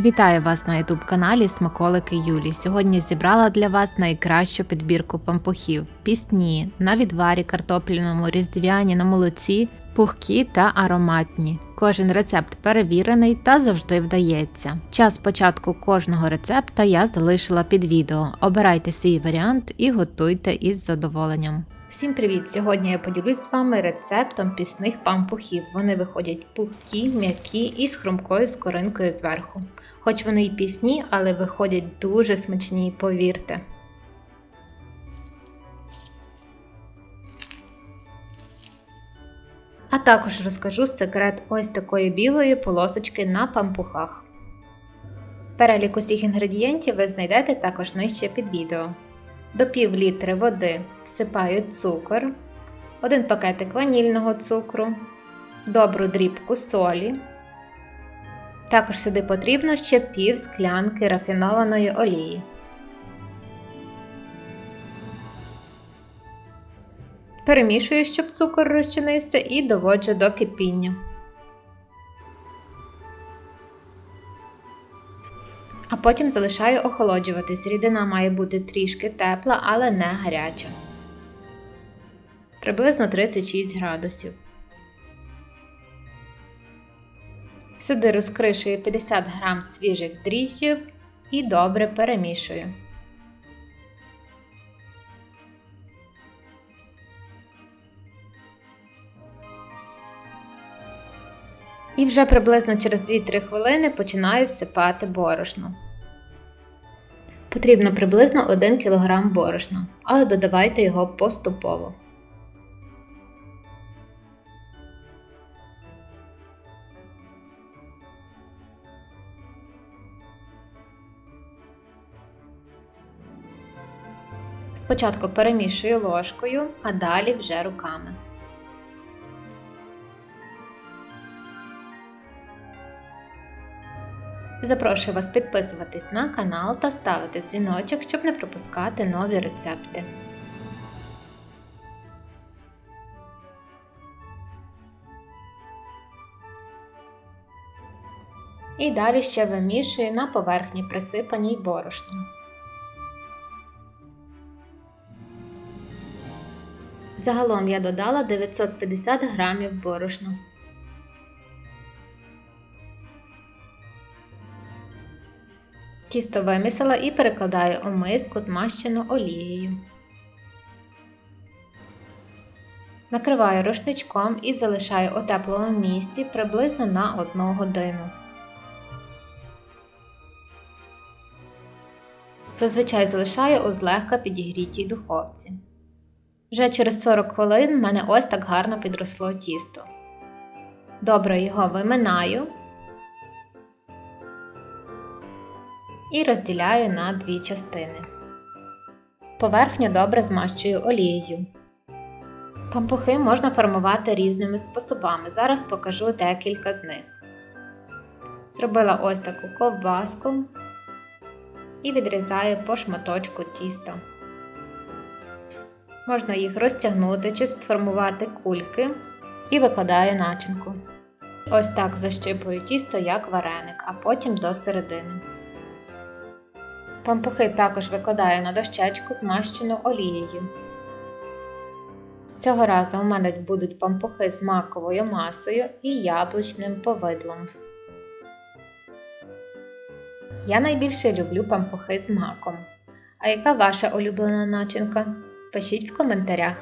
Вітаю вас на youtube каналі Смаколики Юлі. Сьогодні зібрала для вас найкращу підбірку пампухів, пісні на відварі картопляному, різдвяні на молоці, пухкі та ароматні. Кожен рецепт перевірений та завжди вдається. Час початку кожного рецепта я залишила під відео. Обирайте свій варіант і готуйте із задоволенням. Всім привіт! Сьогодні я поділюсь з вами рецептом пісних пампухів. Вони виходять пухкі, м'які і з хрумкою скоринкою зверху. Хоч вони й пісні, але виходять дуже смачні, повірте. А також розкажу секрет ось такої білої полосочки на пампухах. Перелік усіх інгредієнтів ви знайдете також нижче під відео. До пів літри води всипаю цукор, один пакетик ванільного цукру, добру дрібку солі. Також сюди потрібно ще пів склянки рафінованої олії. Перемішую, щоб цукор розчинився, і доводжу до кипіння. А потім залишаю охолоджуватись. Рідина має бути трішки тепла, але не гаряча. Приблизно 36 градусів. Сюди розкришую 50 г свіжих дріжджів і добре перемішую. І вже приблизно через 2-3 хвилини починаю всипати борошно. Потрібно приблизно 1 кг борошна, але додавайте його поступово. Спочатку перемішую ложкою, а далі вже руками. Запрошую вас підписуватись на канал та ставити дзвіночок, щоб не пропускати нові рецепти. І далі ще вимішую на поверхні присипаній борошном. Загалом я додала 950 грамів борошна. Тісто вимісила і перекладаю у миску, змащену олією. Накриваю рушничком і залишаю у теплому місці приблизно на 1 годину. Зазвичай залишаю у злегка підігрітій духовці. Вже через 40 хвилин в мене ось так гарно підросло тісто. Добре його виминаю і розділяю на дві частини. Поверхню добре змащую олією. Пампухи можна формувати різними способами. Зараз покажу декілька з них. Зробила ось таку ковбаску і відрізаю по шматочку тіста. Можна їх розтягнути чи сформувати кульки і викладаю начинку. Ось так защипую тісто як вареник, а потім до середини. Пампухи також викладаю на дощечку, змащену олією. Цього разу у мене будуть пампухи з маковою масою і яблучним повидлом. Я найбільше люблю пампухи з маком. А яка ваша улюблена начинка? Пишіть в коментарях.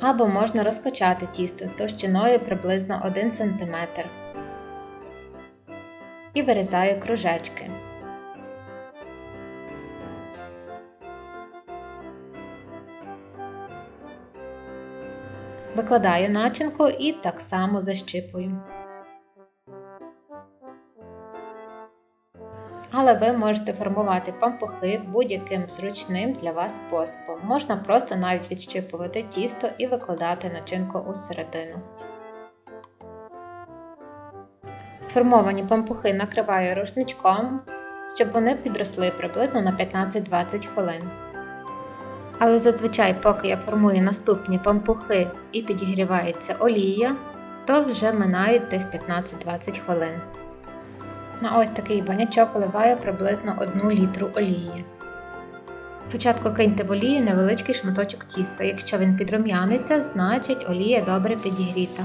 Або можна розкачати тісто товщиною приблизно 1 см. І вирізаю кружечки. Викладаю начинку і так само защипую. Але ви можете формувати пампухи будь-яким зручним для вас способом. Можна просто навіть відщипувати тісто і викладати начинку у середину. Сформовані пампухи накриваю рушничком, щоб вони підросли приблизно на 15-20 хвилин. Але зазвичай, поки я формую наступні пампухи і підігрівається олія, то вже минають тих 15-20 хвилин. На ось такий банячок вливаю приблизно 1 літру олії. Спочатку киньте в олію невеличкий шматочок тіста. Якщо він підрум'яниться, значить олія добре підігріта.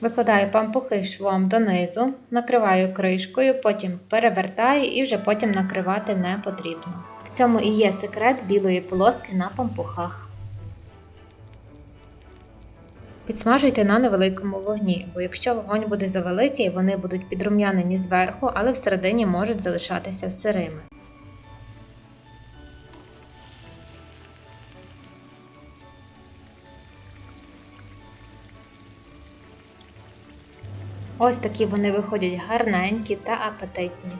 Викладаю пампухи швом донизу, накриваю кришкою, потім перевертаю і вже потім накривати не потрібно. В цьому і є секрет білої полоски на пампухах. Підсмажуйте на невеликому вогні, бо якщо вогонь буде завеликий, вони будуть підрум'янені зверху, але всередині можуть залишатися сирими. Ось такі вони виходять гарненькі та апетитні.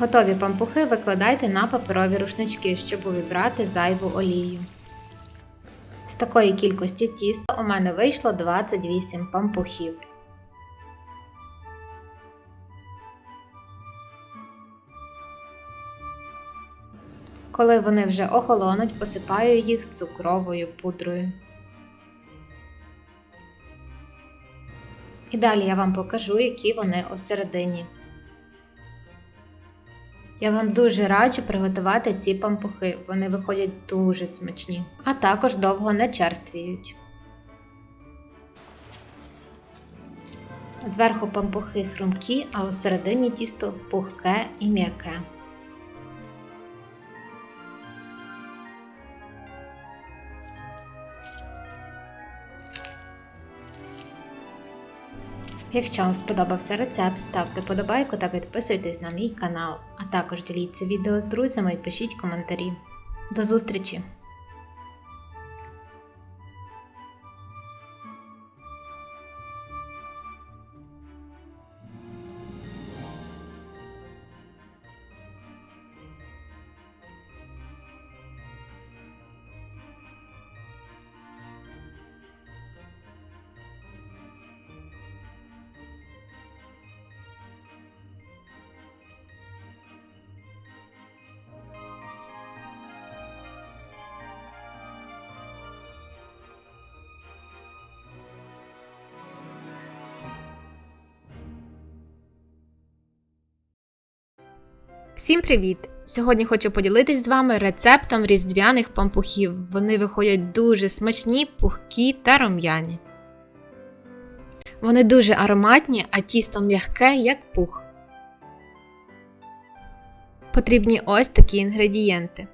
Готові пампухи викладайте на паперові рушнички, щоб увібрати зайву олію. З такої кількості тіста у мене вийшло 28 пампухів. Коли вони вже охолонуть, посипаю їх цукровою пудрою. І далі я вам покажу, які вони усередині. Я вам дуже раджу приготувати ці пампухи, вони виходять дуже смачні, а також довго не черствіють. Зверху пампухи хрумкі, а усередині тісто пухке і м'яке. Якщо вам сподобався рецепт, ставте подобайку та підписуйтесь на мій канал, а також діліться відео з друзями і пишіть коментарі. До зустрічі! Всім привіт! Сьогодні хочу поділитись з вами рецептом різдвяних пампухів. Вони виходять дуже смачні, пухкі та рум'яні. Вони дуже ароматні, а тісто м'яке, як пух. Потрібні ось такі інгредієнти.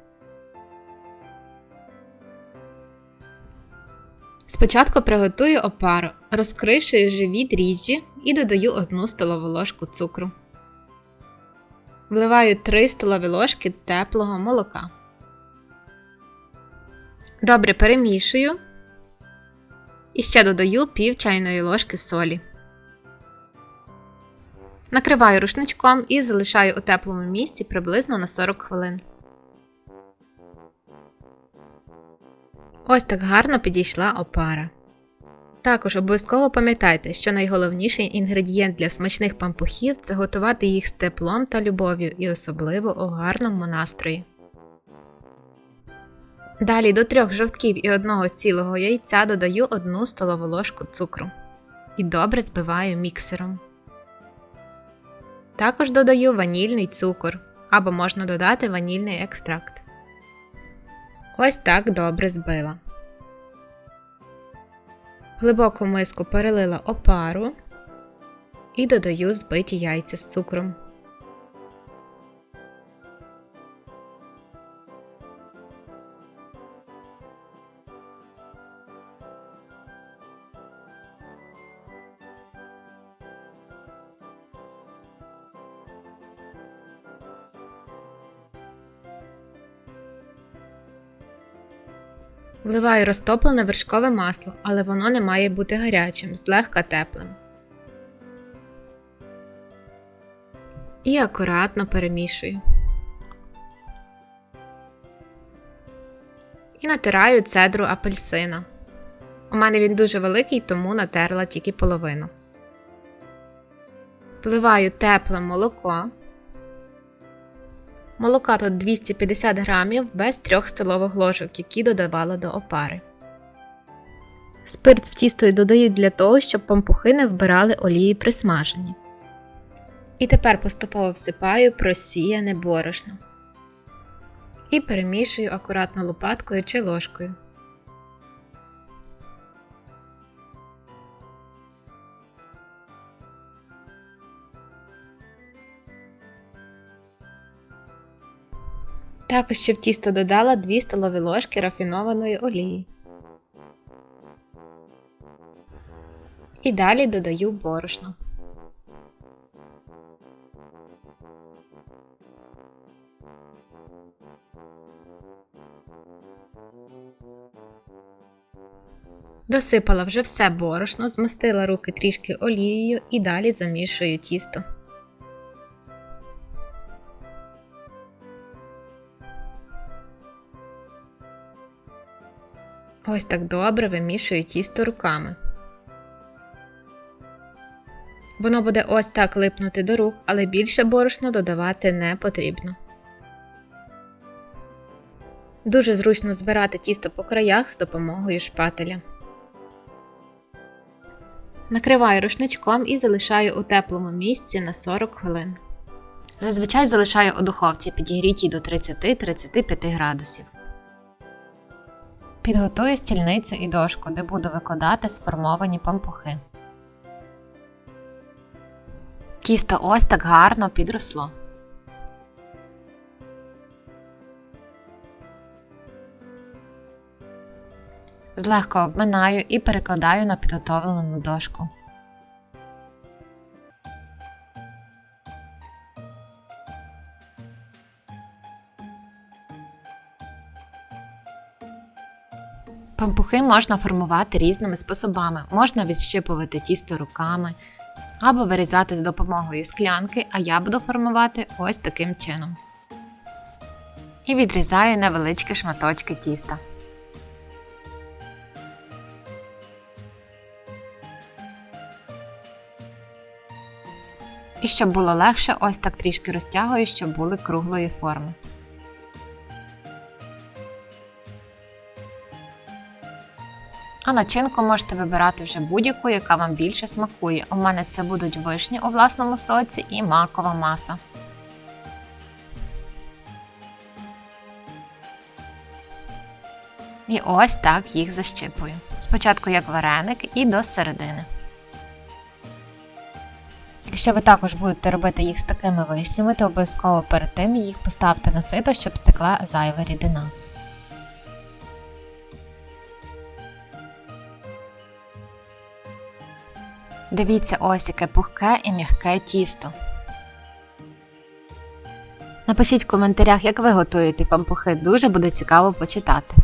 Спочатку приготую опару, розкришую живі дріжджі і додаю 1 столову ложку цукру. Вливаю 3 столові ложки теплого молока. Добре перемішую. І ще додаю пів чайної ложки солі. Накриваю рушничком і залишаю у теплому місці приблизно на 40 хвилин. Ось так гарно підійшла опара. Також обов'язково пам'ятайте, що найголовніший інгредієнт для смачних пампухів це готувати їх з теплом та любов'ю і особливо у гарному настрої. Далі до трьох жовтків і одного цілого яйця додаю 1 столову ложку цукру і добре збиваю міксером. Також додаю ванільний цукор або можна додати ванільний екстракт. Ось так добре збила. Глибоку миску перелила опару і додаю збиті яйця з цукром. Вливаю розтоплене вершкове масло, але воно не має бути гарячим, злегка теплим. І акуратно перемішую. І натираю цедру апельсина. У мене він дуже великий, тому натерла тільки половину. Вливаю тепле молоко. Молока тут 250 грамів без 3 столових ложок, які додавала до опари. Спирт в тісто додають для того, щоб пампухи не вбирали олії при смаженні. І тепер поступово всипаю просіяне борошно. І перемішую акуратно лопаткою чи ложкою. Також ще в тісто додала 2 столові ложки рафінованої олії. І далі додаю борошно. Досипала вже все борошно, змастила руки трішки олією і далі замішую тісто. Ось так добре вимішую тісто руками. Воно буде ось так липнути до рук, але більше борошна додавати не потрібно. Дуже зручно збирати тісто по краях з допомогою шпателя. Накриваю рушничком і залишаю у теплому місці на 40 хвилин. Зазвичай залишаю у духовці підігрітій до 30-35 градусів. Підготую стільницю і дошку, де буду викладати сформовані пампухи. Тісто ось так гарно підросло. Злегка обминаю і перекладаю на підготовлену дошку. Пампухи можна формувати різними способами. Можна відщипувати тісто руками або вирізати з допомогою склянки, а я буду формувати ось таким чином. І відрізаю невеличкі шматочки тіста. І щоб було легше, ось так трішки розтягую, щоб були круглої форми. А начинку можете вибирати вже будь-яку, яка вам більше смакує. У мене це будуть вишні у власному соці і макова маса. І ось так їх защипую. Спочатку як вареник і до середини. Якщо ви також будете робити їх з такими вишнями, то обов'язково перед тим їх поставте на сито, щоб стекла зайва рідина. Дивіться ось яке пухке і м'яке тісто. Напишіть в коментарях, як ви готуєте пампухи, дуже буде цікаво почитати.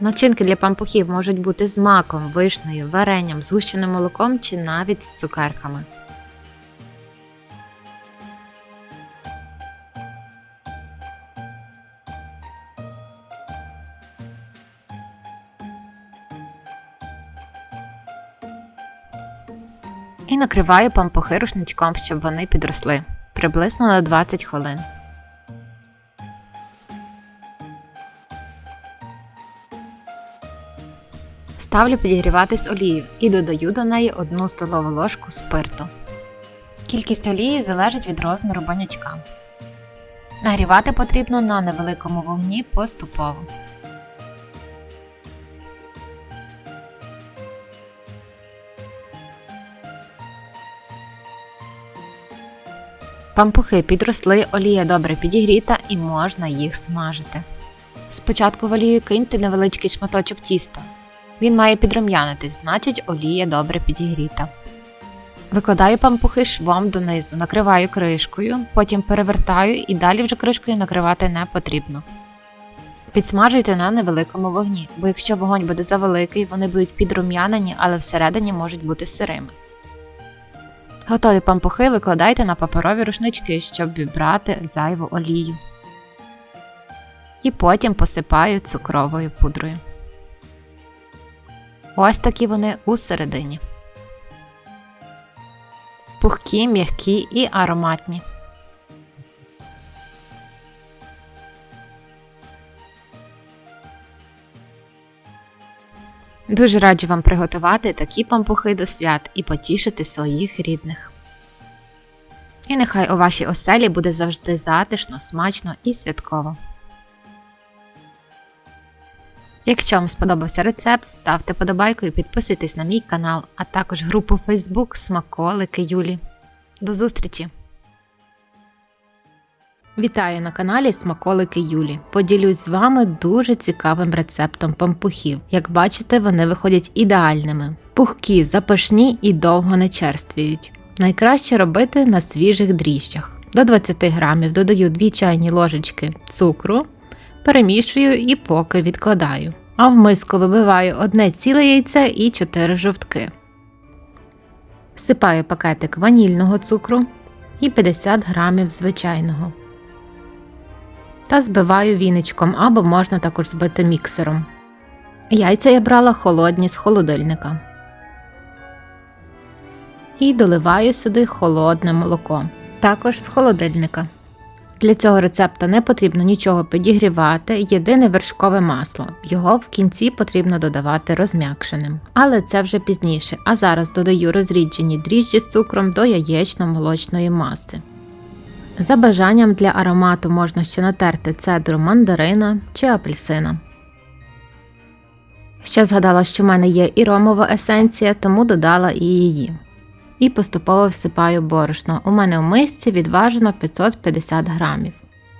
Начинки для пампухів можуть бути з маком, вишнею, варенням, згущеним молоком чи навіть з цукерками. Накриваю пампухи рушничком, щоб вони підросли приблизно на 20 хвилин. Ставлю підігріватись олію і додаю до неї 1 столову ложку спирту. Кількість олії залежить від розміру банячка. Нагрівати потрібно на невеликому вогні поступово. Пампухи підросли, олія добре підігріта і можна їх смажити. Спочатку в олію киньте невеличкий шматочок тіста. Він має підрум'янитись, значить олія добре підігріта. Викладаю пампухи швом донизу, накриваю кришкою, потім перевертаю і далі вже кришкою накривати не потрібно. Підсмажуйте на невеликому вогні, бо якщо вогонь буде завеликий, вони будуть підрум'янені, але всередині можуть бути сирими. Готові пампухи викладайте на паперові рушнички, щоб вібрати зайву олію. І потім посипаю цукровою пудрою. Ось такі вони усередині. Пухкі, м'які і ароматні. Дуже раджу вам приготувати такі пампухи до свят і потішити своїх рідних. І нехай у вашій оселі буде завжди затишно, смачно і святково. Якщо вам сподобався рецепт, ставте подобайку і підписуйтесь на мій канал, а також групу Facebook Смаколики Юлі. До зустрічі! Вітаю на каналі Смаколики Юлі. Поділюсь з вами дуже цікавим рецептом пампухів. Як бачите, вони виходять ідеальними. Пухкі, запашні і довго не черствіють. Найкраще робити на свіжих дріжджах. До 20 грамів додаю 2 чайні ложечки цукру, перемішую і поки відкладаю. А в миску вибиваю одне ціле яйце і 4 жовтки. Всипаю пакетик ванільного цукру і 50 грамів звичайного та збиваю віничком або можна також збити міксером. Яйця я брала холодні з холодильника. І доливаю сюди холодне молоко, також з холодильника. Для цього рецепта не потрібно нічого підігрівати, єдине вершкове масло. Його в кінці потрібно додавати розм'якшеним. Але це вже пізніше. А зараз додаю розріджені дріжджі з цукром до яєчно-молочної маси. За бажанням для аромату можна ще натерти цедру мандарина чи апельсина. Ще згадала, що в мене є і ромова есенція, тому додала і її. І поступово всипаю борошно. У мене в мисці відважено 550 грамів.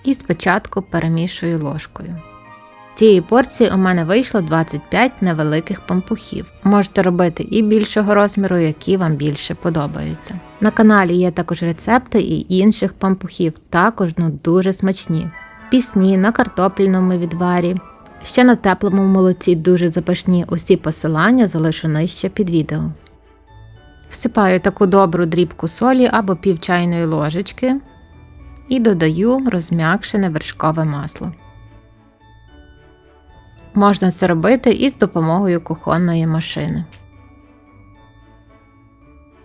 І спочатку перемішую ложкою. Цієї порції у мене вийшло 25 невеликих пампухів. Можете робити і більшого розміру, які вам більше подобаються. На каналі є також рецепти і інших пампухів, також ну дуже смачні. Пісні на картопляному відварі. Ще на теплому молоці дуже запашні усі посилання залишу нижче під відео. Всипаю таку добру дрібку солі або пів чайної ложечки і додаю розм'якшене вершкове масло. Можна це робити і з допомогою кухонної машини.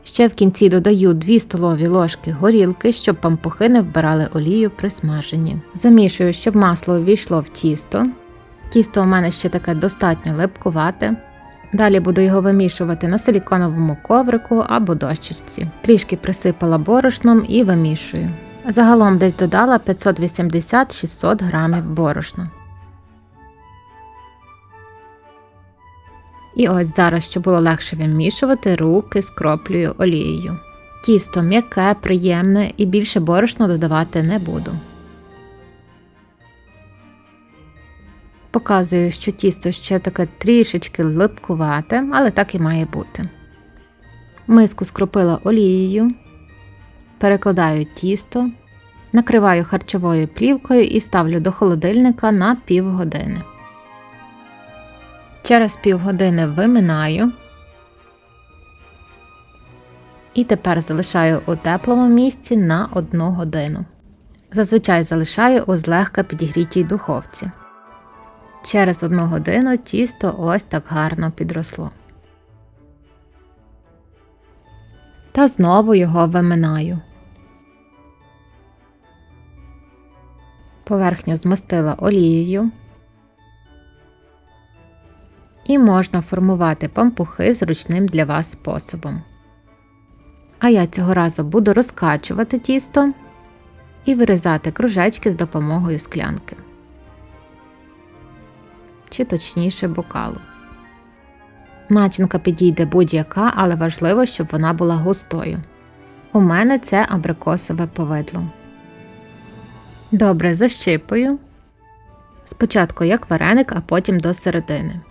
Ще в кінці додаю 2 столові ложки горілки, щоб пампухи не вбирали олію при смаженні. Замішую, щоб масло увійшло в тісто. Тісто у мене ще таке достатньо липкувате. Далі буду його вимішувати на силіконовому коврику або дощечці. Трішки присипала борошном і вимішую. Загалом десь додала 580-600 грамів борошна. І ось зараз, щоб було легше вимішувати, руки скроплюю олією. Тісто м'яке, приємне і більше борошна додавати не буду. Показую, що тісто ще таке трішечки липкувате, але так і має бути. Миску скропила олією, перекладаю тісто, накриваю харчовою плівкою і ставлю до холодильника на півгодини. Через півгодини виминаю. І тепер залишаю у теплому місці на 1 годину. Зазвичай залишаю у злегка підігрітій духовці. Через 1 годину тісто ось так гарно підросло. Та знову його виминаю. Поверхню змастила олією і можна формувати пампухи зручним для вас способом. А я цього разу буду розкачувати тісто і вирізати кружечки з допомогою склянки, чи точніше бокалу. Начинка підійде будь-яка, але важливо, щоб вона була густою. У мене це абрикосове повидло. Добре защипую. Спочатку як вареник, а потім до середини.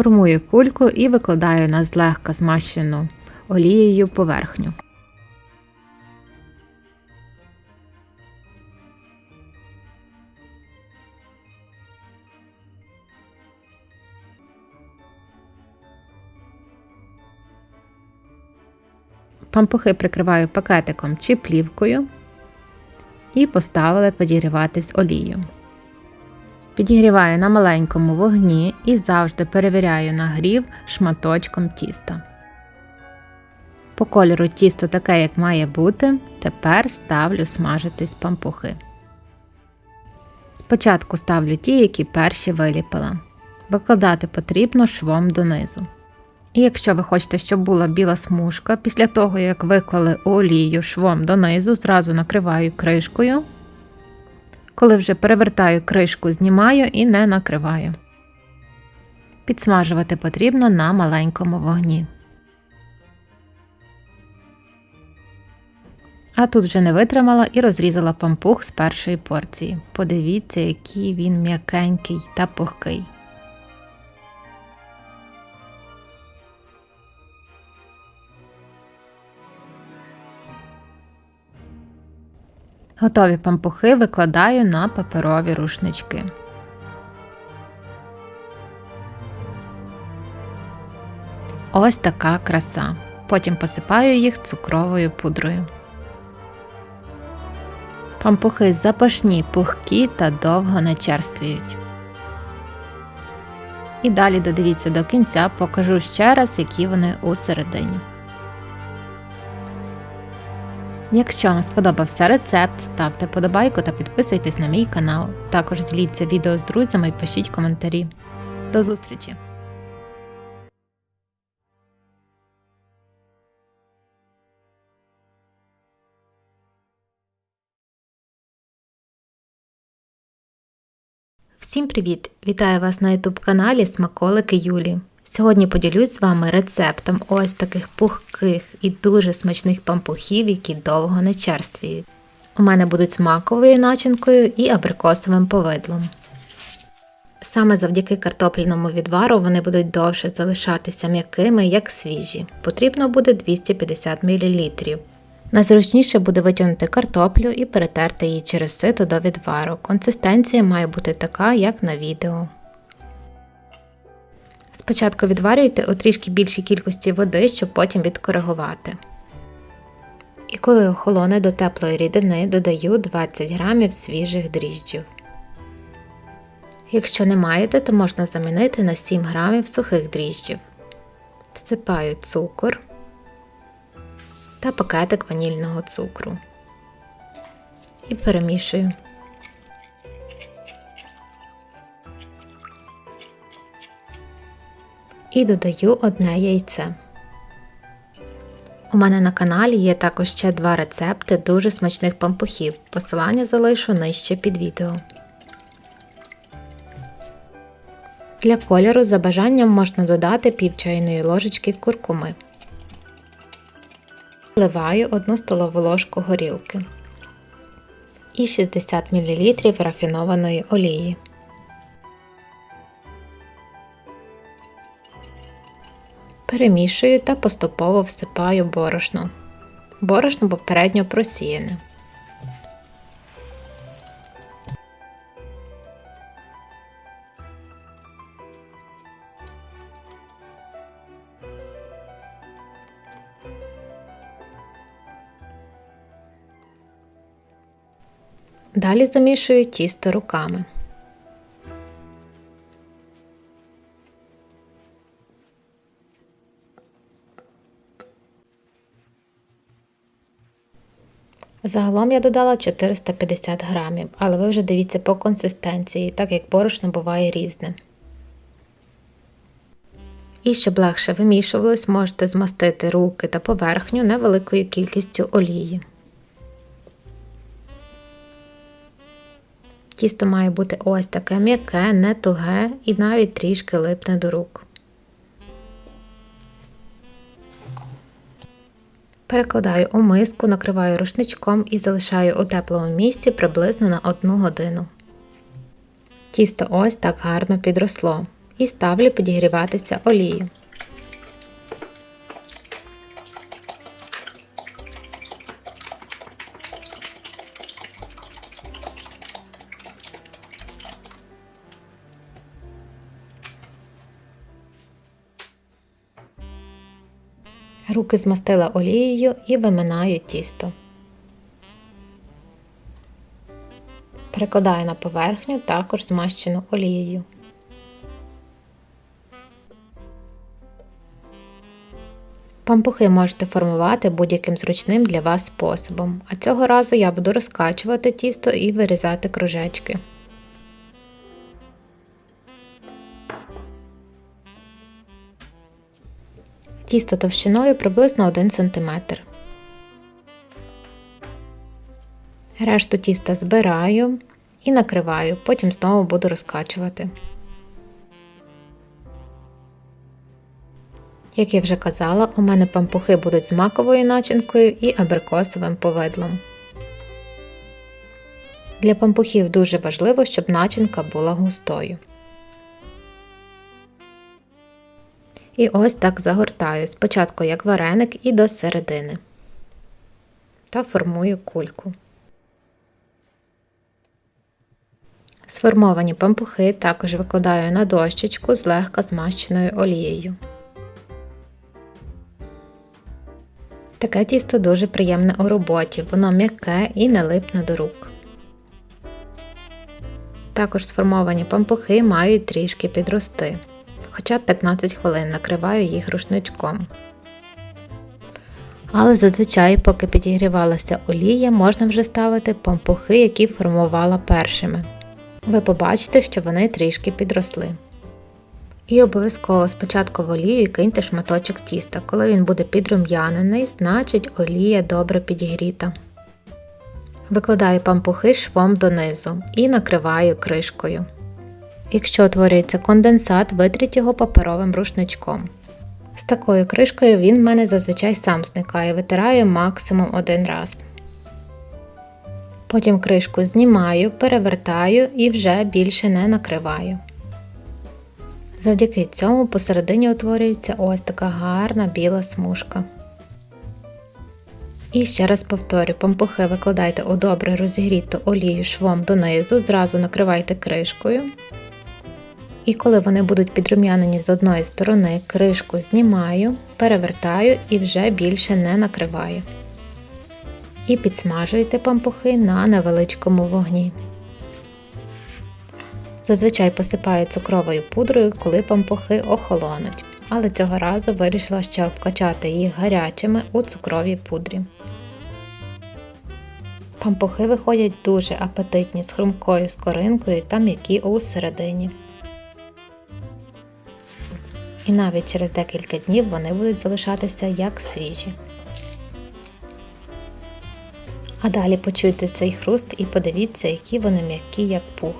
Формую кульку і викладаю на злегка змащену олією поверхню. Пампухи прикриваю пакетиком чи плівкою і поставили подігріватись олією. Підігріваю на маленькому вогні і завжди перевіряю нагрів шматочком тіста. По кольору тісто таке, як має бути, тепер ставлю смажитись пампухи. Спочатку ставлю ті, які перші виліпила. Викладати потрібно швом донизу. І якщо ви хочете, щоб була біла смужка, після того як виклали олію швом донизу, зразу накриваю кришкою. Коли вже перевертаю кришку, знімаю і не накриваю. Підсмажувати потрібно на маленькому вогні. А тут вже не витримала і розрізала пампух з першої порції. Подивіться, який він м'якенький та пухкий. Готові пампухи викладаю на паперові рушнички. Ось така краса. Потім посипаю їх цукровою пудрою. Пампухи запашні, пухкі та довго не черствіють. І далі додивіться до кінця, покажу ще раз, які вони усередині. Якщо вам сподобався рецепт, ставте подобайку та підписуйтесь на мій канал. Також діліться відео з друзями і пишіть коментарі. До зустрічі! Всім привіт! Вітаю вас на YouTube каналі Смаколики Юлі. Сьогодні поділюсь з вами рецептом ось таких пухких і дуже смачних пампухів, які довго не черствіють. У мене будуть з маковою начинкою і абрикосовим повидлом. Саме завдяки картопляному відвару вони будуть довше залишатися м'якими, як свіжі. Потрібно буде 250 мл. Найзручніше буде витягнути картоплю і перетерти її через сито до відвару. Консистенція має бути така, як на відео. Спочатку відварюйте у трішки більшій кількості води, щоб потім відкоригувати. І коли охолоне до теплої рідини, додаю 20 г свіжих дріжджів. Якщо не маєте, то можна замінити на 7 г сухих дріжджів. Всипаю цукор та пакетик ванільного цукру і перемішую. І додаю одне яйце. У мене на каналі є також ще два рецепти дуже смачних пампухів. Посилання залишу нижче під відео. Для кольору за бажанням можна додати пів чайної ложечки куркуми. Вливаю 1 столову ложку горілки і 60 мл рафінованої олії. Перемішую та поступово всипаю борошно. Борошно попередньо просіяне. Далі замішую тісто руками. Загалом я додала 450 грамів, але ви вже дивіться по консистенції, так як борошно буває різне. І щоб легше вимішувалось, можете змастити руки та поверхню невеликою кількістю олії. Тісто має бути ось таке м'яке, не туге і навіть трішки липне до рук. Перекладаю у миску, накриваю рушничком і залишаю у теплому місці приблизно на 1 годину. Тісто ось так гарно підросло і ставлю підігріватися олію. Руки змастила олією і виминаю тісто. Перекладаю на поверхню, також змащену олією. Пампухи можете формувати будь-яким зручним для вас способом, а цього разу я буду розкачувати тісто і вирізати кружечки. Тісто товщиною приблизно 1 см. Решту тіста збираю і накриваю, потім знову буду розкачувати. Як я вже казала, у мене пампухи будуть з маковою начинкою і абрикосовим повидлом. Для пампухів дуже важливо, щоб начинка була густою. І ось так загортаю спочатку як вареник і до середини та формую кульку. Сформовані пампухи також викладаю на дощечку злегка змащеною олією. Таке тісто дуже приємне у роботі, воно м'яке і не липне до рук. Також сформовані пампухи мають трішки підрости, хоча б 15 хвилин накриваю їх рушничком. Але зазвичай, поки підігрівалася олія, можна вже ставити пампухи, які формувала першими. Ви побачите, що вони трішки підросли. І обов'язково спочатку в олію киньте шматочок тіста. Коли він буде підрум'янений, значить олія добре підігріта. Викладаю пампухи швом донизу і накриваю кришкою. Якщо утворюється конденсат, витріть його паперовим рушничком. З такою кришкою він в мене зазвичай сам зникає, витираю максимум один раз. Потім кришку знімаю, перевертаю і вже більше не накриваю. Завдяки цьому посередині утворюється ось така гарна біла смужка. І ще раз повторю, пампухи викладайте у добре розігріту олію швом донизу, зразу накривайте кришкою. І коли вони будуть підрум'янені з одної сторони, кришку знімаю, перевертаю і вже більше не накриваю. І підсмажуйте пампухи на невеличкому вогні. Зазвичай посипаю цукровою пудрою, коли пампухи охолонуть, але цього разу вирішила ще обкачати їх гарячими у цукровій пудрі. Пампухи виходять дуже апетитні з хрумкою скоринкою та м'які у середині. І навіть через декілька днів вони будуть залишатися як свіжі. А далі почуйте цей хруст і подивіться, які вони м'які, як пух.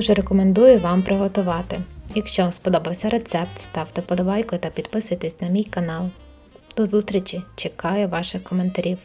Дуже рекомендую вам приготувати. Якщо вам сподобався рецепт, ставте подобайку та підписуйтесь на мій канал. До зустрічі! Чекаю ваших коментарів.